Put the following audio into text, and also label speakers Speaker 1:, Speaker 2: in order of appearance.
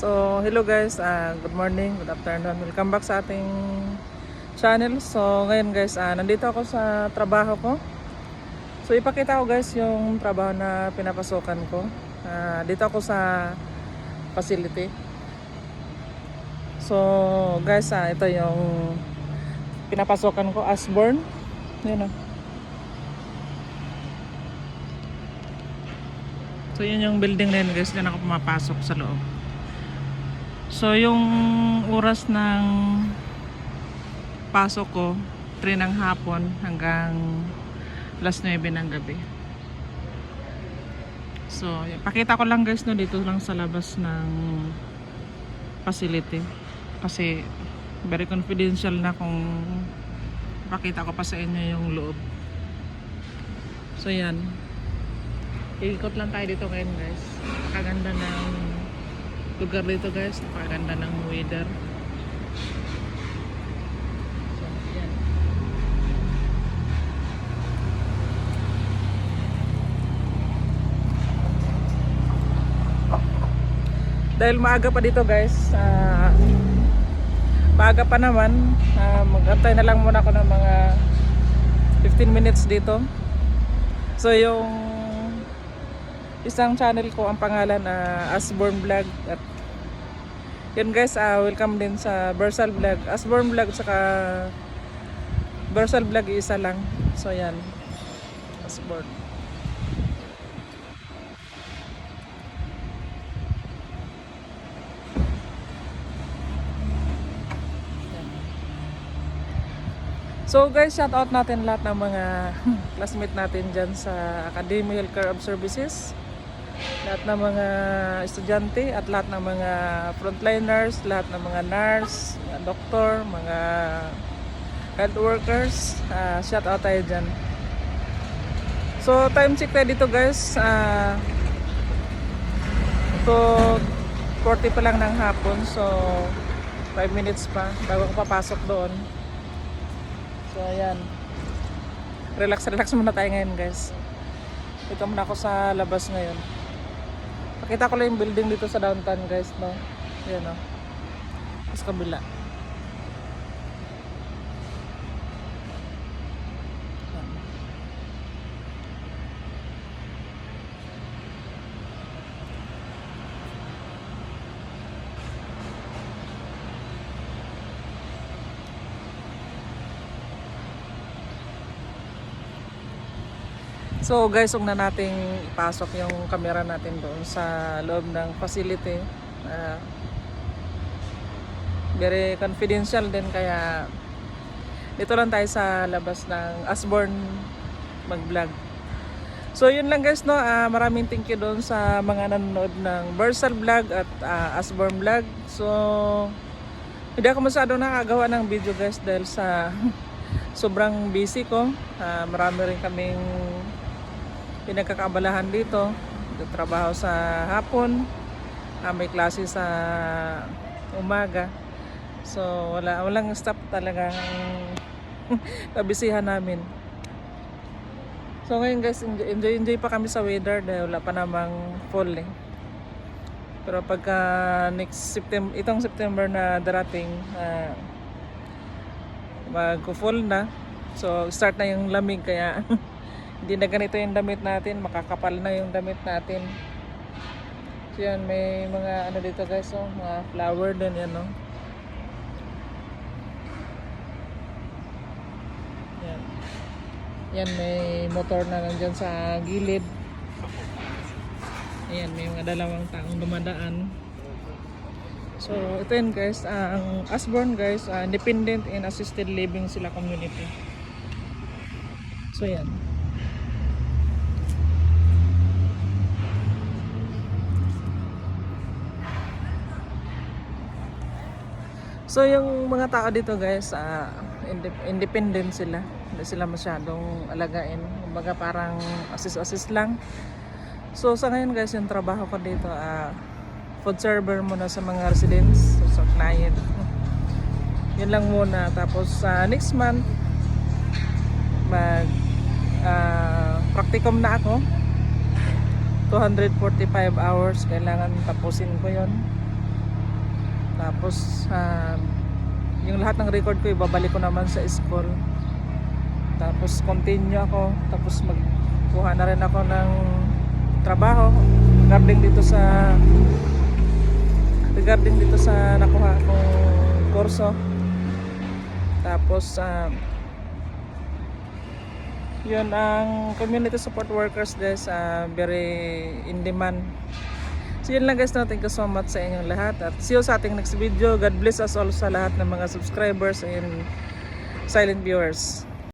Speaker 1: So, hello guys, ah, good morning, good afternoon. Welcome back sa ating channel. So, ngayon guys, ah, nandito ako sa trabaho ko. So, ipakita ko guys yung trabaho na pinapasukan ko. Ah, dito ako sa facility. So, guys, ah, ito yung pinapasukan ko, Asborn. Yun oh. So, yun yung building na yun guys, dyan ako pumapasok sa loob. So, yung oras ng pasok ko, 3 ng hapon hanggang alas 9 ng gabi. So, pakita ko lang guys no dito lang sa labas ng facility. Kasi very confidential na kung pakita ko pa sa inyo yung loob. So, yan. Ikot lang tayo dito ngayon guys. Napakaganda ng lugar dito guys. Napakaganda ng weather. Dahil maaga pa dito guys. ah, maaga pa naman. ah, mag-antay na lang muna ako ng mga 15 minutes dito. So yung isang channel ko ang pangalan na Asborn Vlog at yun guys ah, welcome din sa Versal Vlog. Asborn Vlog saka Versal Vlog isa lang. So yan. Asborn So guys, shout out natin lahat ng mga classmate natin dyan sa Academy Healthcare of Services. Lahat ng mga estudyante at lahat ng mga frontliners, lahat ng mga nurse, mga doktor, mga health workers. Ah, shout out tayo dyan. So time check tayo dito guys. Uh, to 40 pa lang ng hapon. So 5 minutes pa bago ko papasok doon. So ayan. Relax relax muna tayo ngayon, guys. Ito muna ako sa labas ngayon. Pakita ko lang yung building dito sa downtown, guys, no. Ayan, no. Sa kabila. So guys, huwag na nating ipasok yung camera natin doon sa loob ng facility. Ah, very confidential din kaya dito lang tayo sa labas ng Asborn mag-vlog. So yun lang guys no, Ah, maraming thank you doon sa mga nanonood ng Versal Vlog at ah, Asborn Vlog. So hindi ako masyado nakagawa ng video guys dahil sa sobrang busy ko. Ah, marami rin kaming pinagkakaabalahan dito. Trabaho sa hapon. Ah, may klase sa umaga. So wala walang stop talaga kabisihan namin. So ngayon guys, enjoy, enjoy pa kami sa weather dahil wala pa namang fall eh. Pero pagka next September, itong September na darating, ah, mag-fall na. So start na yung lamig kaya hindi na ganito yung damit natin, makakapal na yung damit natin. So yan, may mga ano dito guys, oh, mga flower din yan, no. Yan. Yan, may motor na nandyan sa gilid. Ayan, may mga dalawang taong dumadaan. So, ito yun guys, ang Asborn guys, ah, independent and assisted living sila community. So, yan. So yung mga tao dito guys, inde- independent sila. Hindi sila masyadong alagain. Kumbaga parang assist-assist lang. So sa ngayon guys, yung trabaho ko dito, ah, food server muna sa mga residents, so, sa client. Yun lang muna. Tapos sa next month, mag ah, practicum na ako. 245 hours, kailangan tapusin ko yon Tapos, um, yung lahat ng record ko, ibabalik ko naman sa school. Tapos, continue ako. Tapos, magkuha na rin ako ng trabaho regarding dito sa regarding dito sa nakuha kong kurso. Tapos, um, yun ang community support workers des uh, very in demand so yun lang guys no. Thank you so much sa inyong lahat. At see you sa ating next video. God bless us all sa lahat ng mga subscribers and silent viewers